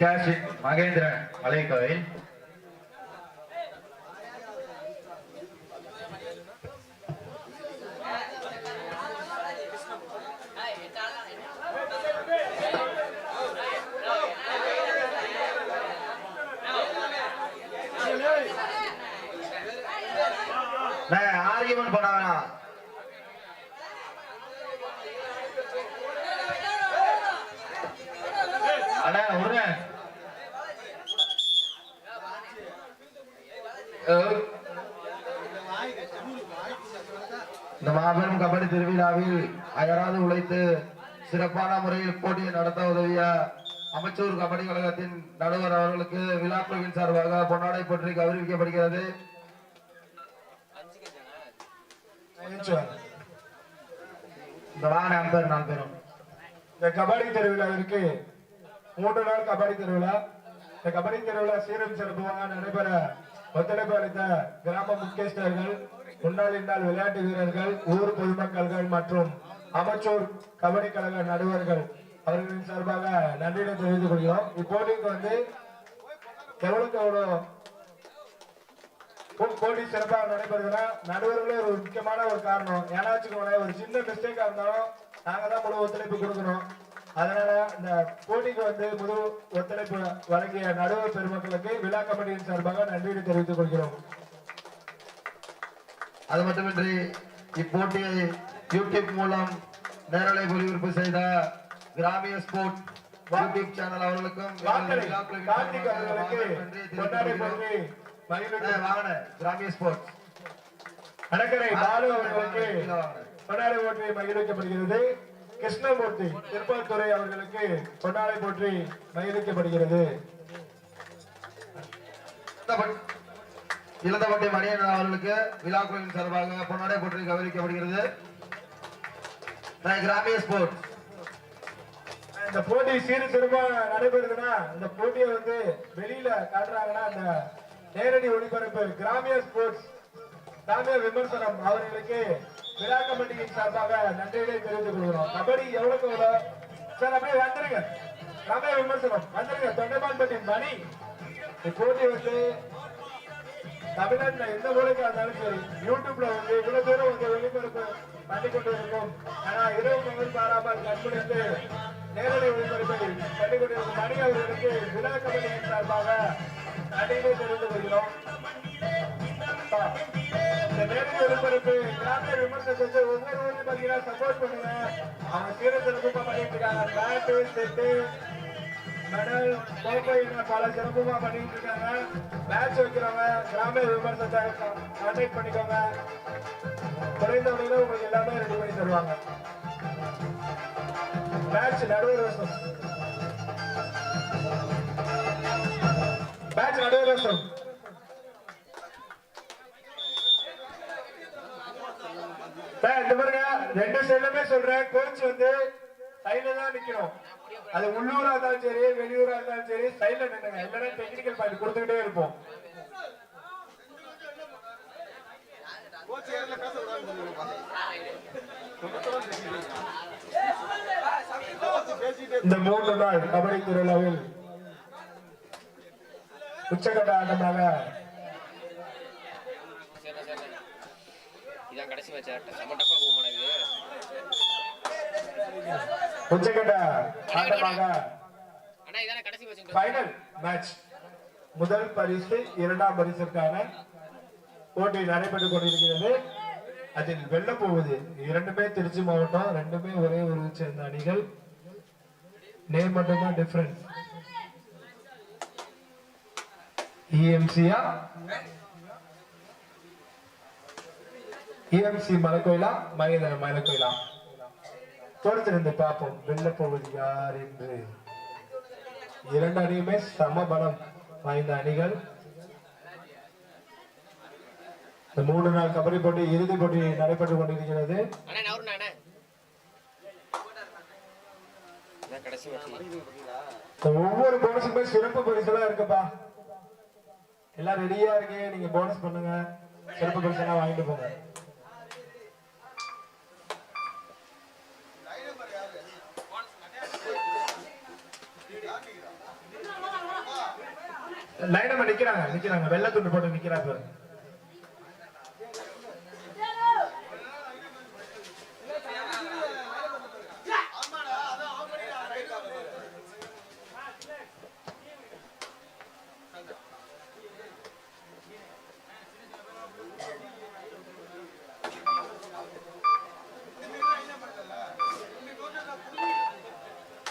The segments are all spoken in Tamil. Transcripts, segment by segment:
கேஷின் மகேந்திரன் மலைக்கோவில். இந்த மாபெரும் கபடி திருவிழாவில் அயராது உழைத்து சிறப்பான முறையில் போட்டியை நடத்த உதவிய அமைச்சூர் கபடி கழகத்தின் நடுவர் அவர்களுக்கு விழாக்குழுவின் சார்பாக பொன்னாடை பற்றி கௌரவிக்கப்படுகிறது. இந்த இந்த கபடி திருவிழாவிற்கு மூன்று நாள் கபடி திருவிழா. இந்த கபடி திருவிழா சீரும் சிறப்புமாக நடைபெற ஒத்துழைப்பு அளித்த கிராம முக்கியஸ்தர்கள் முன்னாள் இந்நாள் விளையாட்டு வீரர்கள் ஊர் பொதுமக்கள்கள் மற்றும் அமைச்சூர் கபடி கழக நடுவர்கள் அவர்களின் சார்பாக நன்றியை தெரிவித்துக் கொள்கிறோம். இப்போட்டிக்கு வந்து எவ்வளவுக்கு எவ்வளவு போட்டி சிறப்பாக நடைபெறுதுன்னா நடுவர்களே ஒரு முக்கியமான ஒரு காரணம். ஏன்னா வச்சுக்கோங்களேன் ஒரு சின்ன மிஸ்டேக்கா இருந்தாலும் நாங்க தான் முழு ஒத்துழைப்பு கொடுக்கணும். அதனால இந்த போட்டிக்கு வந்து முழு ஒத்துழைப்பு வழங்கிய நடுவர் பெருமக்களுக்கு விழா கமிட்டியின் சார்பாக நன்றியை தெரிவித்துக் கொள்கிறோம். அது மட்டுமின்றி இப்போட்டியை யூடியூப் மூலம் நேரலை ஒளிபரப்பு செய்த கிராமிய ஸ்போர்ட் யூடியூப் சேனல் அவர்களுக்கும் வாங்கண்ணே, கிராமிய ஸ்போர்ட்ஸ். கடற்கரை பாலு அவர்களுக்கு. கொண்டாடை போற்றி மகிழ்விக்கப்படுகிறது. கிருஷ்ணமூர்த்தி திருப்பத்துறை அவர்களுக்கு கொண்டாடை போற்றி மகிழ்விக்கப்படுகிறது இளந்தபட்டி மணியன் அவர்களுக்கு விழா குழுவின் சார்பாக பொன்னாடை போற்றி கௌரவிக்கப்படுகிறது. கிராமிய ஸ்போர்ட்ஸ் இந்த போட்டி சீரு சிறப்பா நடைபெறுதுன்னா இந்த போட்டியை வந்து வெளியில காட்டுறாங்கன்னா அந்த நேரடி ஒளிபரப்பு கிராமிய ஸ்போர்ட்ஸ் கிராமிய விமர்சனம் அவர்களுக்கு விழா கமிட்டியின் சார்பாக நன்றிகளை தெரிவித்துக் கொள்கிறோம். கபடி எவ்வளவுக்கு எவ்வளவு? சார் அப்படியே வந்துருங்க. கபடி விமர்சனம். வந்துருங்க. தொண்டைமான்பட்டி மணி. போட்டி வந்து தமிழ்நாட்டில் எந்த மூலைக்கா இருந்தாலும் சரி யூடியூப்ல வந்து இவ்வளவு தூரம் வந்து ஒளிபரப்பு பண்ணி கொண்டு இருக்கும் ஆனா இரவு பகல் பாராமல் கண்முடித்து நேரடி ஒளிபரப்பை பண்ணி கொண்டிருக்கும் மணி அவர்களுக்கு விழா கபடியின் சார்பாக நன்றிகளை தெரிந்து கொள்கிறோம். அப்பா, இந்த நேரடி ஒளிபரப்பு கிராமிய விமர்சனத்துக்கு ஒவ்வொரு ஊர்லயும் பாத்தீங்கன்னா சப்போர்ட் பண்ணுங்க அவங்க சீர சிறப்புமா பண்ணிட்டு இருக்காங்க பேட்டு செட்டு மெடல் கோப்பை பல சிறப்புமா பண்ணிட்டு இருக்காங்க மேட்ச் வைக்கிறவங்க கிராமிய விமர்சனத்தை கான்டாக்ட் பண்ணிக்கோங்க குறைந்த விலையில உங்களுக்கு எல்லாமே ரெடி பண்ணி தருவாங்க மேட்ச் நடுவர் வருஷம் மேட்ச் நடுவர் வருஷம் சார் இந்த பாருங்க ரெண்டு சைடுமே சொல்றேன். கோச் வந்து சைடுல தான் நிக்கணும். அது உள்ளூரா இருந்தாலும் சரி வெளியூரா இருந்தாலும் சரி சைடுல நின்னுங்க இல்லைன்னா டெக்னிக்கல் பாயிண்ட் கொடுத்துக்கிட்டே இருப்போம். இந்த மூன்று நாள் கபடி திருவிழாவில் உச்சகட்ட ஆட்டமாக சரி சரி இதான் கடைசி மேட்ச் செம்ம டஃபா போகும் இது? உச்சகட்ட ஆட்டமாக. அண்ணா இதானே கடைசி மேட்ச் ஃபைனல் மேட்ச் முதல் பரிசு இரண்டாம் பரிசுக்கான போட்டி நடைபெற்றுக் கொண்டிருக்கிறது. அதில் வெல்ல போவது இரண்டுமே திருச்சி மாவட்டம் ரெண்டுமே ஒரே ஒரு சேர்ந்த அணிகள். நேம் மட்டும்தான் டிஃபரன்ஸ் இஎம்சியா இஎம்சி மலைக்கோயிலா? மகேந்திர மலைக்கோயிலா பொறுத்திருந்து பார்ப்போம். வெல்ல போவது யார் என்று. இரண்டு அணியுமே சம பலம் வாய்ந்த அணிகள். இந்த மூணு நாள் கபடி போட்டி இறுதி போட்டி நடைபெற்றுக் கொண்டிருக்கிறது. ஒவ்வொரு போனஸுக்குமே சிறப்பு பரிசுலாம் இருக்குப்பா. எல்லாம் ரெடியா இருக்கீங்க. நீங்க போனஸ் பண்ணுங்க. சிறப்பு பரிசெல்லாம் வாங்கிட்டு போங்க. லைனா நிக்கிறாங்க நிக்கிறாங்க. வெள்ளை துண்டு போட்டு நிக்கிறாரு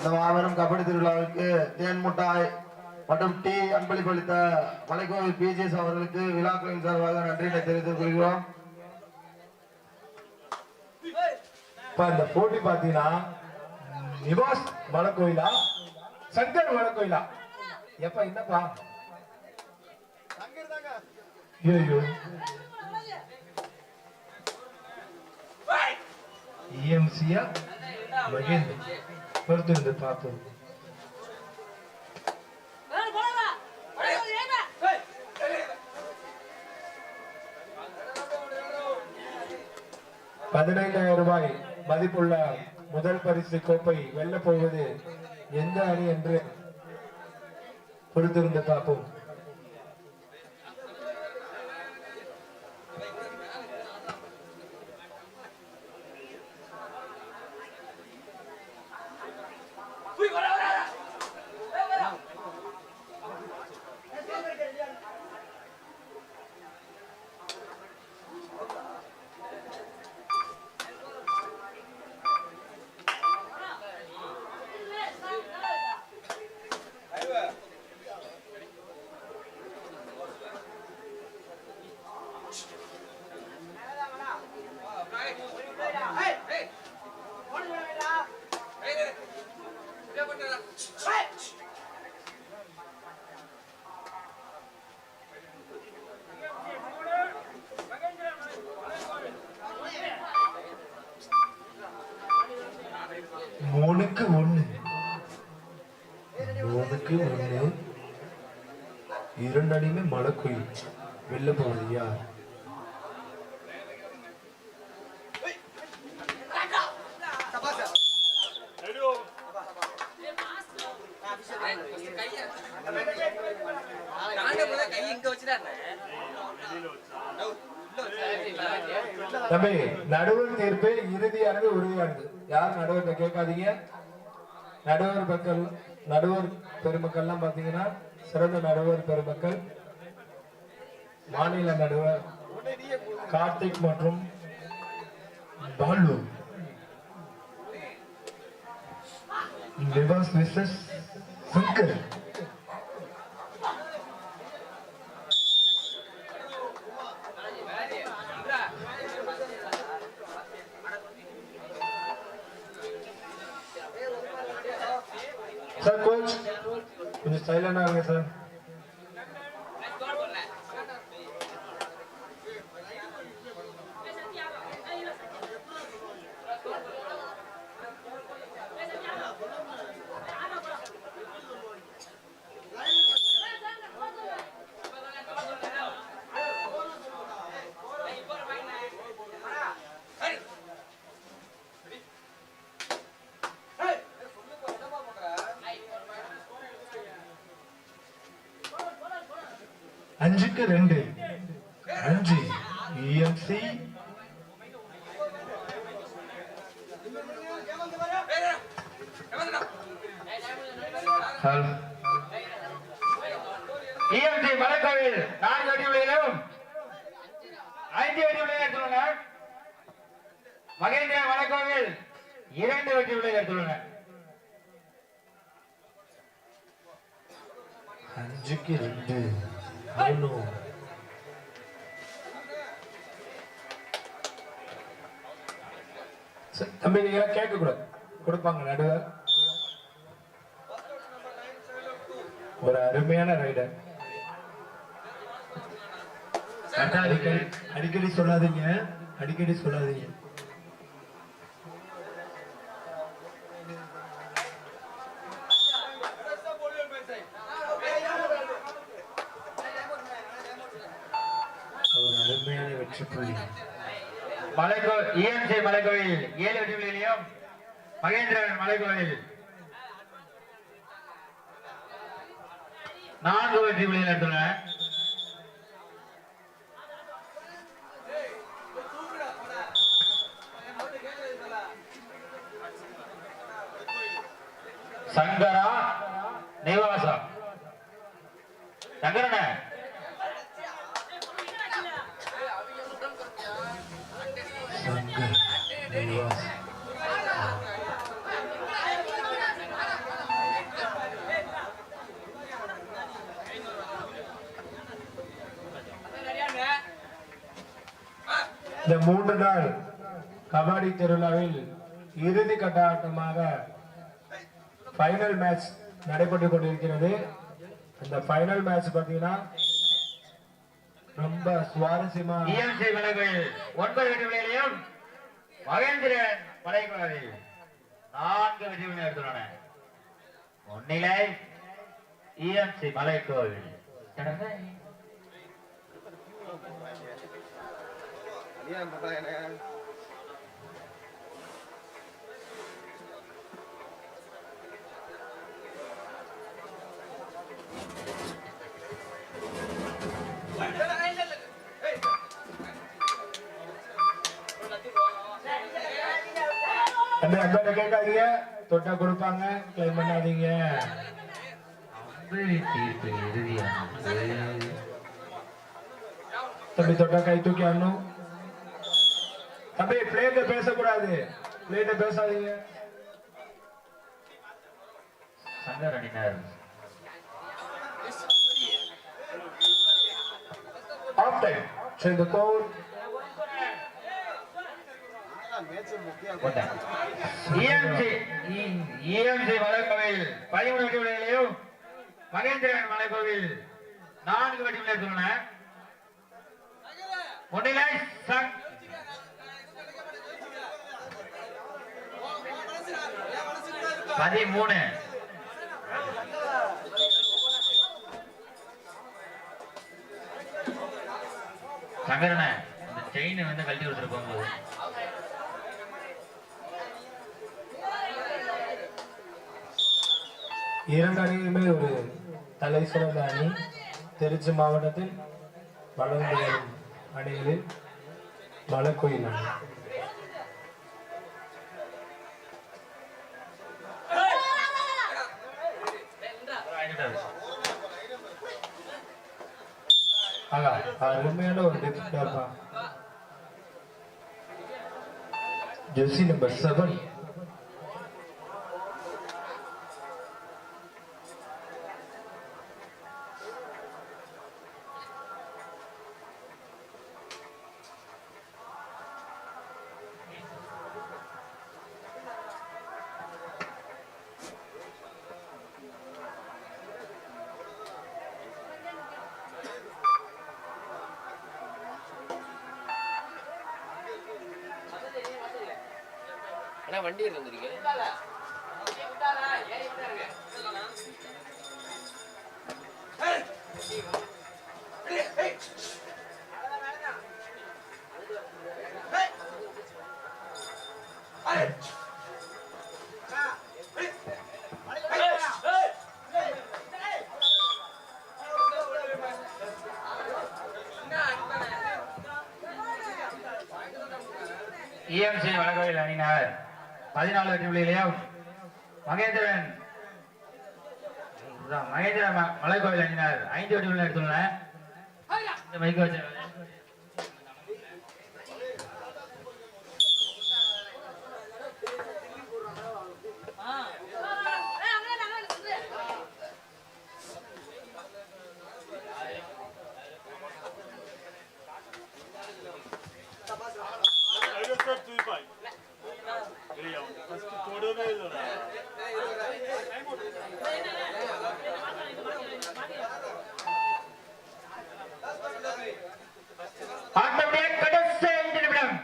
இந்த மாபெரும் கபடி திருவிழாவிற்கு தேன் முட்டாய் மற்றும் டீ அன்பளிப்பு அளித்த மலைக்கோவில் பிஜிஎஸ் அவர்களுக்கு விழாக்களின் சார்பாக நன்றியை தெரிவித்துக் கொள்கிறோம். இப்ப இந்த போட்டி பாத்தீங்கன்னா நிவாஸ் மலை சங்கர் வளக்கோயிலா எப்ப என்னப்பா? ஐயோ இஎம்சியா மகேந்திர பொறுத்திருந்து பார்ப்போம் பதினைந்தாயிரம் ரூபாய் மதிப்புள்ள முதல் பரிசு கோப்பை வெல்ல போவது எந்த அணி என்று பொறுத்திருந்து பார்ப்போம் அணியுமே வெல்ல கோயில் யார் தம்பி நடுவர் தீர்ப்பு இறுதியானது உறுதியானது. யார் நடுவர்கிட்ட கேட்காதீங்க. நடுவர் மக்கள் நடுவர் பெருமக்கள்லாம் பாத்தீங்கன்னா சிறந்த நடுவர் பெருமக்கள். மாநில நடுவர் கார்த்திக் மற்றும் Balu. Nivas missus Shankar sir coach கொஞ்சம் சைலண்டா இருங்க சார் அஞ்சுக்கு ரெண்டு. அஞ்சு இஎம்சி இஎம்சி மலைக்கோவில் நான்கு அடி விளையிலும் ஐந்து அடி உடைய எடுத்துள்ளனர். மகேந்திர மலைக்கோவில் இரண்டு அடி விளைய எடுத்துள்ளனர். அஞ்சுக்கு ரெண்டு. சரி, தம்பி நீங்க கேட்க கூடாது கொடுப்பாங்க நடுவர் ஒரு அருமையான ரைடர் அடிக்கடி அடிக்கடி சொல்லாதீங்க. அடிக்கடி சொல்லாதீங்க ஒரு அருமையான வெற்றி புள்ளி மலைக்கோ இஎம்சி மலைக்கோவில் ஏழு வெட்டி விளையிலையும் மகேந்திரன் மலைக்கோவில் நான்கு வெற்றி புள்ளிகள் எடுத்துள்ளன சங்கரா நிவாசம். சங்கரன இந்த மூன்று நாள் கபடி திருவிழாவில் இறுதி கட்ட ஆட்டமாக ஃபைனல் மேட்ச் நடைபெற்றுக் கொண்டிருக்கிறது. அந்த ஃபைனல் மேட்ச் பார்த்தீங்கன்னா ரொம்ப சுவாரஸ்யமா இஎம்சி விலகுகள் ஒன்பது வெற்றி புள்ளிகளையும் மகேந்திரன் மலைக்குழாவில் நான்கு வெற்றி புள்ளிகள் எடுத்துள்ளன. முன்னிலை இஎம்சி மலைக்கோவில். அந்த அம்பேட கேட்காதீங்க தொட்டா கொடுப்பாங்க கிளைம் பண்ணாதீங்க தீர்ப்பு இறுதியானது தம்பி தொட்டா கை தூக்கி ஆடணும் தம்பி பிளேட்ட பேசக்கூடாது. பிளேட்ட பேசாதீங்க. சங்கர் அணியினர் ஆஃப் டைம் ஸோ இந்த கோல் மலைக்கோவில். பதிமூணு வெற்றி புள்ளிகளையும் மகேந்திரன் மலைக்கோவில். நான்கு வெற்றி புள்ளிகள் எடுத்துள்ளன சங் பதிமூணு. சங்கரன இந்த செயின் வந்து கழட்டி கொடுத்துட்டு போகும்போது. இரண்டு அணியுமே ஒரு தலை சிறந்த அணி. திருச்சி மாவட்டத்தில் வளர்ந்து வரும் அணிகளில் மலக்கோயில் அணி. அருமையான ஒரு டிஃபெண்டர் தான். ஜெர்சி நம்பர் செவன் ஏன் வண்டி இருந்திருக்கு இஎம்சி வழங்கவில் அணினார் பதினாலு வெற்றி புள்ளிகளையும் மகேந்திரன். இதுதான், மகேந்திரன் ம- மலைக்கோவில் அணியினர். ஐந்து வெற்றி புள்ளிகள் எடுத்துள்ளன இந்த மைக்கு வச்சு ஆட்டமுடைய கடைசி ஐந்து நிமிடம்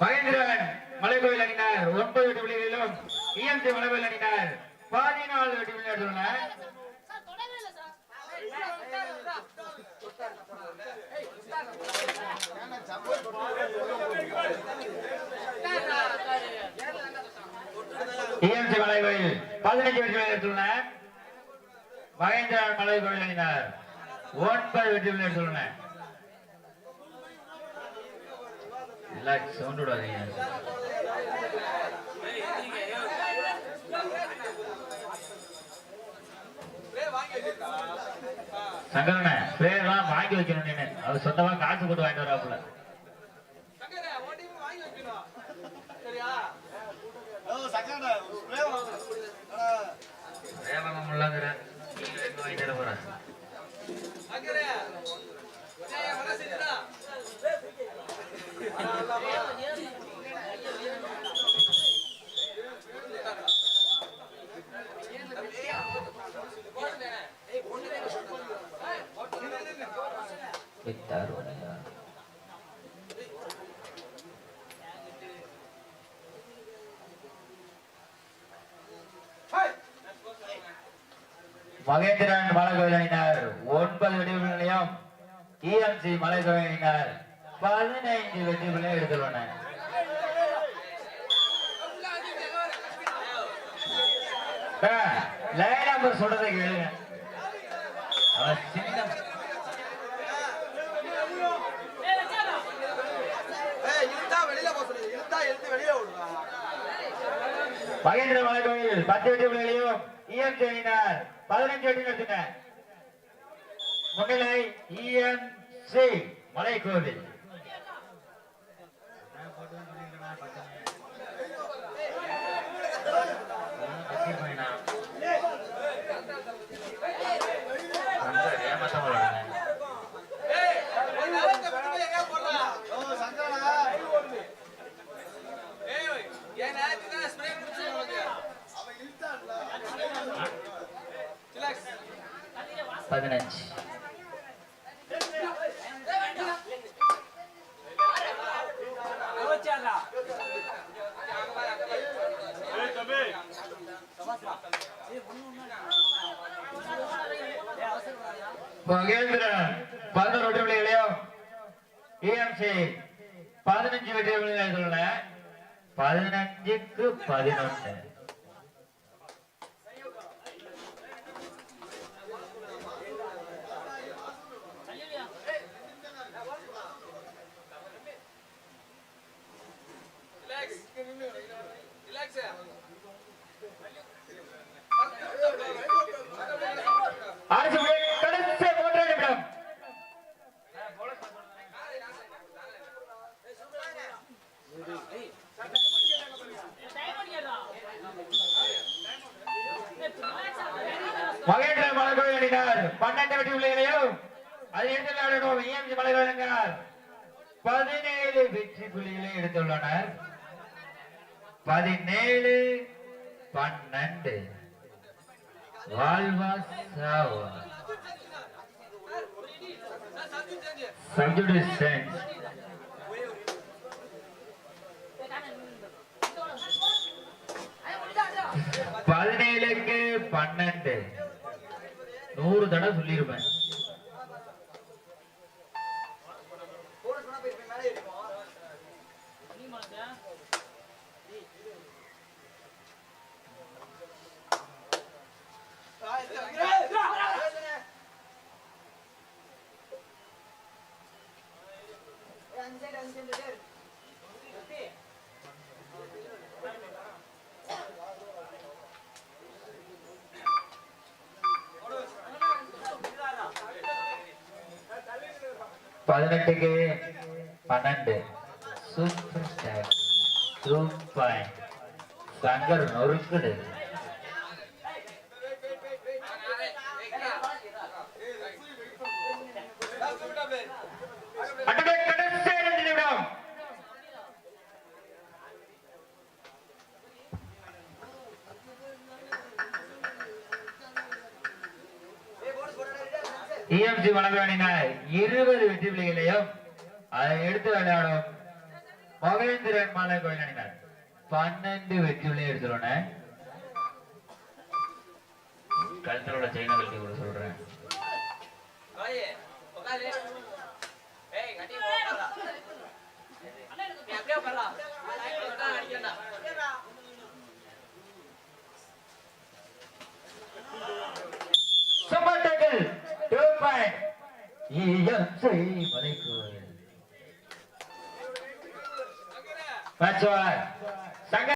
மகேந்திரன் மலைக்கோவில் அணியினர் ஒன்பது வெற்றி புள்ளிகளிலும் இஎம்சி மலைக்கோவில் அணியினர் பதினாலு வெற்றி புள்ளிகள் எடுத்துள்ளன இஎம்சி மலைக்கோயில் பதினஞ்சு வெற்றி எடுத்துள்ளன மகேந்திரன் மலை கோவில் அணியினர் ஒன்பது வெற்றி எடுத்துள்ளன எல்லாம் சவுண்ட் விடாதீங்க. பிளேயர்லாம் வாங்கி வைக்கணும் நீனு. அவர் சொந்தமா காசு போட்டு வாங்கிட்டு வராப்புல. வேகம் உள்ளங்கிற வாங்கி தர போற வித்தார் மகேந்திரன் மலைக்கோவில் ஒன்பது வெடிவுகள் நிலையம் டிஎம்சி மலைக்கோவில் அணியினர் பதினைந்து வெடிவுகளை எடுத்துள்ளன. லைன் நம்பர் சொல்றதை கேளுங்க. சின்ன மகேந்திர மலைக்கோவில் பத்து வெடிவுகளையும் இஎம்சி அணியினர் பதினஞ்சு வெடி எடுத்தனர் முன்னிலை இஎம்சி மலைக்கோவில். பதினஞ்சு. மகேந்திரன் பதினோரு வெற்றி புள்ளிகளையும் ஏஎம்சி பதினஞ்சு வெற்றி புள்ளிகளை பதினஞ்சுக்கு பதினொன்று அரசு புள்ளி கடைசி மூன்று நிமிடம் மகேந்திர மலைக்கோவில் அணியினர் பன்னெண்டு வெற்றி புள்ளிகளையும் அதை எடுத்து விளையாடணும் இஎம்சி மலைக்கோவிலங்கார் பதினேழு வெற்றி புள்ளிகளை எடுத்துள்ளனர் பதினேழு பன்னெண்டு வாழ்வா சாவா சப்ஜுடி சென்ஸ் பதினேழுக்கு பன்னெண்டு. நூறு தடவை சொல்லியிருப்பேன் பதினெட்டுக்கு பன்னெண்டு சூப்பர் ஸ்டார் சூப்பர் சங்கர் நொறுக்குடு வழங்க இருபது வெற்றி புள்ளிகளையும் அதை எடுத்து விளையாடும் மகேந்திரன் மாலை கோயில் அணினார் பன்னெண்டு வெற்றி புள்ளியை எடுத்துருவோம் கழுத்தில் உள்ள கூட சொல்றேன். சமாட்டாக்கள் டூ பாயிண்ட்